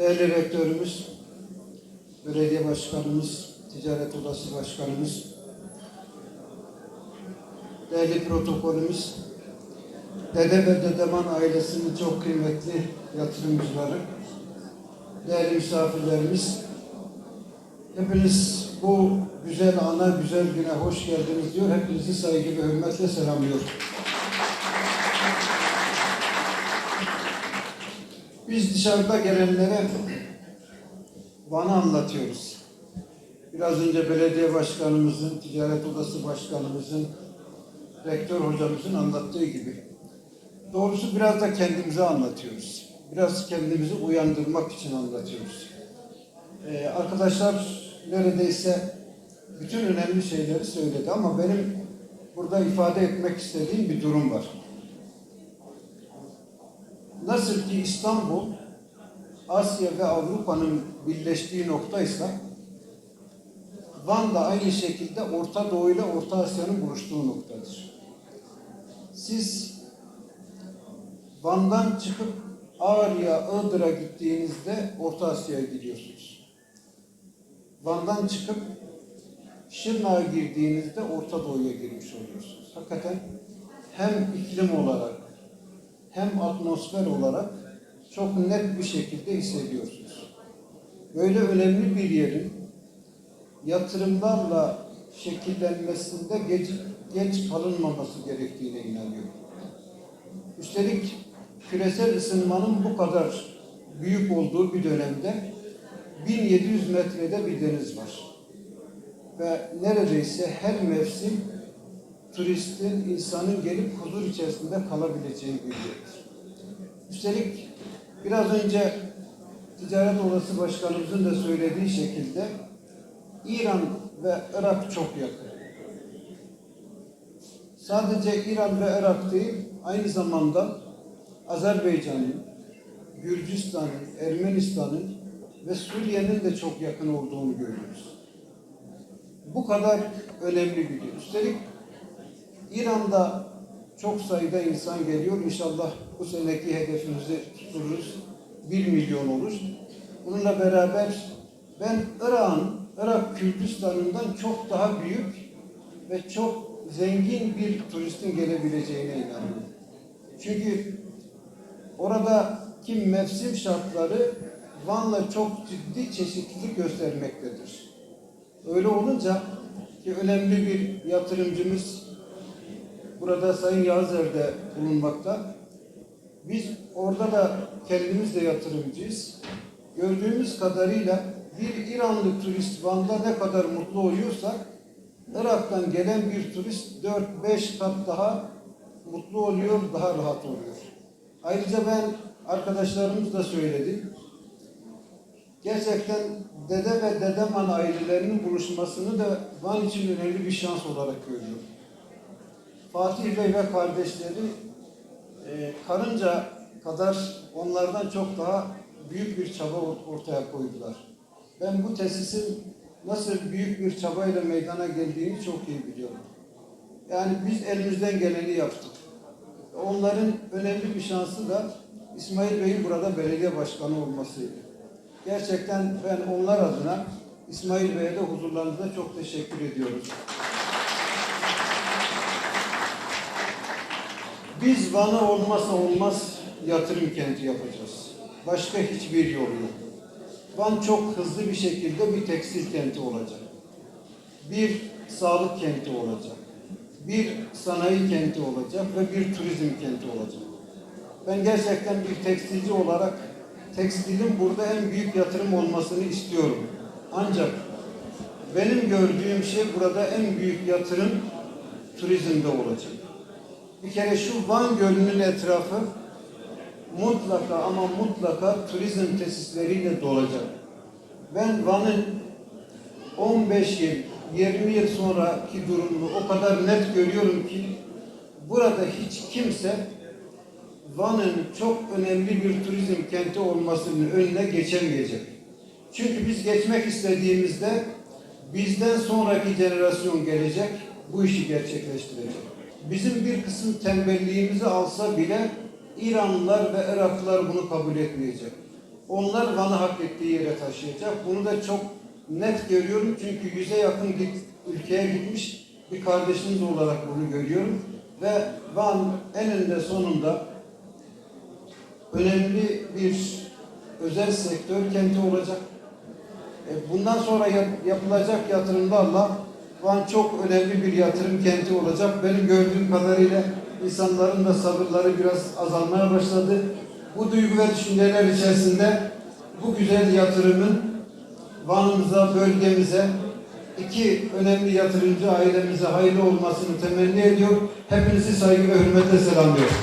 değerli rektörümüz, belediye başkanımız, ticaret odası başkanımız, değerli protokolümüz, Dede ve Dedeman ailesinin çok kıymetli yatırımcıları, değerli misafirlerimiz, hepiniz bu güzel ana, güzel güne hoş geldiniz diyor. Hepinizi saygı ve hürmetle selamlıyorum. Biz dışarıda gelenlere Van'ı anlatıyoruz. Biraz önce belediye başkanımızın, ticaret odası başkanımızın, rektör hocamızın anlattığı gibi. Doğrusu biraz da kendimize anlatıyoruz. Biraz kendimizi uyandırmak için anlatıyoruz. Ee, arkadaşlar neredeyse bütün önemli şeyleri söyledi ama benim burada ifade etmek istediğim bir durum var. Nasıl ki İstanbul Asya ve Avrupa'nın birleştiği noktaysa Van da aynı şekilde Orta Doğu ile Orta Asya'nın buluştuğu noktadır. Siz Van'dan çıkıp Ağrı'ya, Iğdır'a gittiğinizde Orta Asya'ya gidiyorsunuz. Van'dan çıkıp Şırnak'a girdiğinizde Orta Doğu'ya girmiş oluyorsunuz. Hakikaten hem iklim olarak hem atmosfer olarak çok net bir şekilde hissediyorsunuz. Böyle önemli bir yerin yatırımlarla şekillenmesinde geç, geç kalınmaması gerektiğine inanıyorum. Üstelik küresel ısınmanın bu kadar büyük olduğu bir dönemde 1700 metrede bir deniz var. Ve neredeyse her mevsim turistin, insanın gelip huzur içerisinde kalabileceği bir yerdir. Üstelik biraz önce Ticaret Odası Başkanımızın da söylediği şekilde İran ve Irak çok yakın. Sadece İran ve Irak değil, aynı zamanda Azerbaycan'ın, Gürcistan'ın, Ermenistan'ın ve Suriye'nin de çok yakın olduğunu görüyoruz. Bu kadar önemli bir yer. Üstelik İran'da çok sayıda insan geliyor. İnşallah bu seneki hedefimizi tuturuz. 1 milyon olur. Bununla beraber ben Irak'ın, Irak Kürdistan'ından çok daha büyük ve çok zengin bir turistin gelebileceğine inanıyorum. Çünkü oradaki mevsim şartları Van'la çok ciddi çeşitlilik göstermektedir. Öyle olunca ki önemli bir yatırımcımız burada Sayın Yazer de bulunmakta. Biz orada da kendimiz de yatırımcıyız. Gördüğümüz kadarıyla bir İranlı turist Van'da ne kadar mutlu oluyorsak Irak'tan gelen bir turist 4-5 kat daha mutlu oluyor, daha rahat oluyor. Ayrıca ben arkadaşlarımız da söyledi. Gerçekten dede ve dedeman ailelerinin buluşmasını da Van için önemli bir şans olarak görüyorum. Fatih Bey ve kardeşleri e, karınca kadar onlardan çok daha büyük bir çaba ortaya koydular. Ben bu tesisin nasıl büyük bir çabayla meydana geldiğini çok iyi biliyorum. Yani biz elimizden geleni yaptık. Onların önemli bir şansı da İsmail Bey'in burada belediye başkanı olmasıydı. Gerçekten ben onlar adına İsmail Bey'e de huzurlarınızda çok teşekkür ediyoruz. Biz Van'ı olmazsa olmaz yatırım kenti yapacağız. Başka hiçbir yol yok. Van çok hızlı bir şekilde bir tekstil kenti olacak. Bir sağlık kenti olacak. Bir sanayi kenti olacak ve bir turizm kenti olacak. Ben gerçekten bir tekstilci olarak tekstilin burada en büyük yatırım olmasını istiyorum. Ancak benim gördüğüm şey burada en büyük yatırım turizmde olacak. Bir kere şu Van Gölü'nün etrafı mutlaka ama mutlaka turizm tesisleriyle dolacak. Ben Van'ın 15 yıl, 20 yıl sonraki durumunu o kadar net görüyorum ki burada hiç kimse Van'ın çok önemli bir turizm kenti olmasının önüne geçemeyecek. Çünkü biz geçmek istediğimizde bizden sonraki jenerasyon gelecek, bu işi gerçekleştirecek. Bizim bir kısım tembelliğimizi alsa bile İranlılar ve Iraklılar bunu kabul etmeyecek. onlar Van'ı hak ettiği yere taşıyacak. Bunu da çok net görüyorum çünkü yüze yakın git, ülkeye gitmiş bir kardeşiniz olarak bunu görüyorum. Ve Van eninde sonunda önemli bir özel sektör kenti olacak. E, Bundan sonra yap- yapılacak yatırımlarla Van çok önemli bir yatırım kenti olacak. Benim gördüğüm kadarıyla insanların da sabırları biraz azalmaya başladı. Bu duygu ve düşünceler içerisinde bu güzel yatırımın Van'ımıza, bölgemize, iki önemli yatırımcı ailemize hayırlı olmasını temenni ediyor. Hepinizi saygı ve hürmetle selamlıyorum.